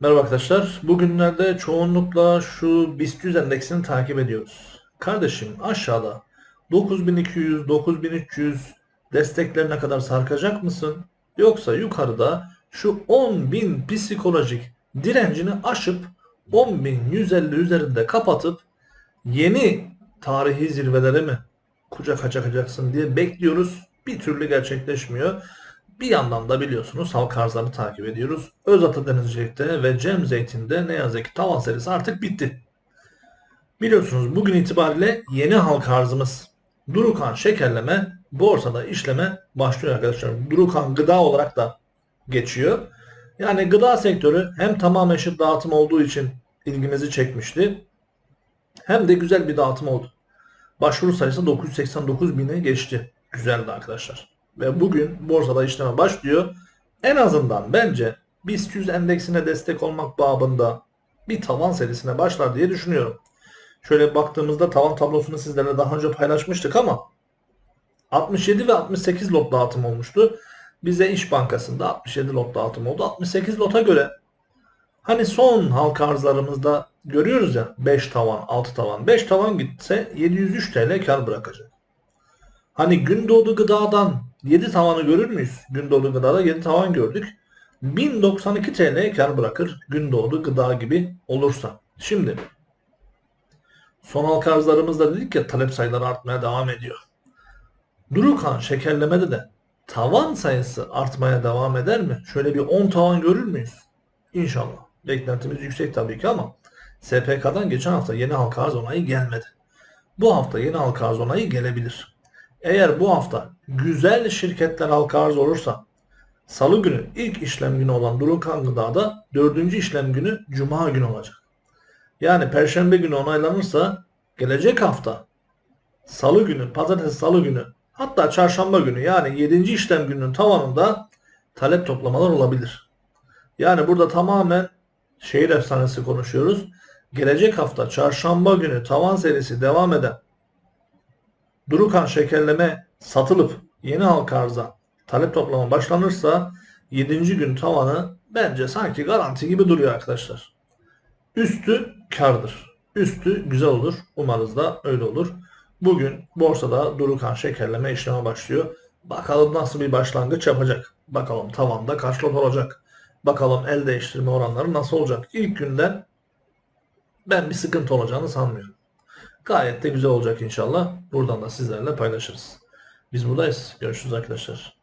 Merhaba arkadaşlar. Bugünlerde çoğunlukla şu BIST 100 endeksini takip ediyoruz. Kardeşim aşağıda 9200, 9300 desteklerine kadar sarkacak mısın? Yoksa yukarıda şu 10.000 psikolojik direncini aşıp 10.150 üzerinde kapatıp yeni tarihi zirvelere mi kucak açacaksın diye bekliyoruz. Bir türlü gerçekleşmiyor. Bir yandan da biliyorsunuz halk arzlarını takip ediyoruz. Özata Denizcilik'te ve Cem Zeytin'de ne yazık ki tavan serisi artık bitti. Biliyorsunuz bugün itibariyle yeni halk arzımız Durukan şekerleme borsada işleme başlıyor arkadaşlar. Durukan gıda olarak da geçiyor. Yani gıda sektörü hem tamam eşit dağıtım olduğu için ilgimizi çekmişti. Hem de güzel bir dağıtım oldu. Başvuru sayısı 989 bini geçti. Güzeldi arkadaşlar. Ve bugün borsada işleme başlıyor. En azından bence BIST 100 endeksine destek olmak babında bir tavan serisine başlar diye düşünüyorum. Şöyle baktığımızda tavan tablosunu sizlerle daha önce paylaşmıştık ama 67 ve 68 lot dağıtım olmuştu. Bize İş Bankası'nda 67 lot dağıtım oldu. 68 lota göre hani son halka arzlarımızda görüyoruz ya 5 tavan, 6 tavan. 5 tavan gitse 703 TL kar bırakacak. Hani Gündoğdu Gıda'dan 7 tavanı görür müyüz? Gündoğdu Gıda'da 7 tavan gördük. 1092 TL kar bırakır Gündoğdu Gıda gibi olursa. Şimdi son halka arzlarımızda dedik ya talep sayıları artmaya devam ediyor. Durukan şekerlemede de tavan sayısı artmaya devam eder mi? Şöyle bir 10 tavan görür müyüz? İnşallah. Beklentimiz yüksek tabii ki ama SPK'dan geçen hafta yeni halka arz onayı gelmedi. Bu hafta yeni halka arz onayı gelebilir. Eğer bu hafta güzel şirketler halka arz olursa Salı günü ilk işlem günü olan Durukan Gıda'da dördüncü işlem günü Cuma günü olacak. Yani Perşembe günü onaylanırsa gelecek hafta Salı günü, Pazartesi Salı günü hatta Çarşamba günü yani 7. işlem gününün tavanında talep toplamalar olabilir. Yani burada tamamen şehir efsanesi konuşuyoruz. Gelecek hafta Çarşamba günü tavan serisi devam eden Durukan şekerleme satılıp yeni halka arza talep toplama başlanırsa 7. gün tavanı bence sanki garanti gibi duruyor arkadaşlar. Üstü kardır. Üstü güzel olur. Umarız da öyle olur. Bugün borsada Durukan şekerleme işleme başlıyor. Bakalım nasıl bir başlangıç yapacak. Bakalım tavanda kaç lot olacak. Bakalım el değiştirme oranları nasıl olacak. İlk günden ben bir sıkıntı olacağını sanmıyorum. Gayet de güzel olacak inşallah. Buradan da sizlerle paylaşırız. Biz buradayız. Görüşürüz arkadaşlar.